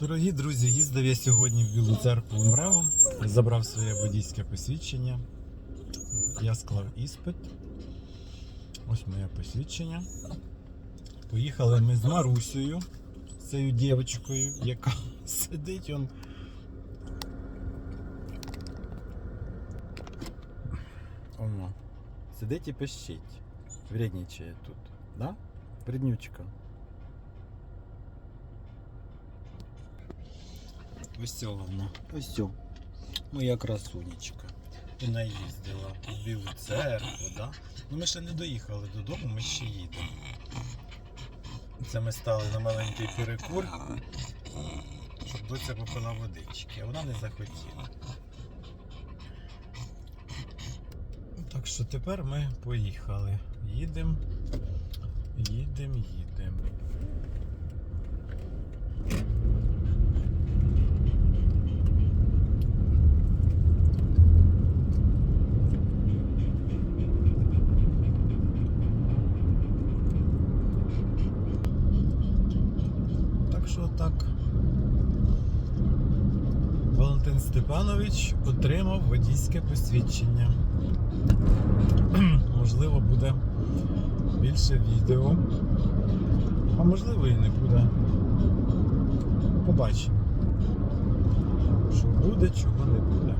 Дорогі друзі, їздив я сьогодні в Білу церкву МРЕВО, забрав своє водійське посвідчення. Я склав іспит. Ось моє посвідчення. Поїхали ми з Марусею, з цією дівчинкою, яка сидить он. Оно. Сидить і пищить. Вредничає тут. Да? Вреднючка. Ось цього вона. Ось цього. Моя красунечка. Вона їздила в Білу церкву, да? Ну ми ще не доїхали додому, ми ще їдемо. Це ми стали на маленький перекур, щоб доця попила водички, а вона не захотіла. Так що тепер ми поїхали. Їдемо, їдемо, їдемо. Так що так. Валентин Степанович отримав водійське посвідчення. можливо, буде більше відео. А можливо і не буде. Побачимо. Що буде, чого не буде.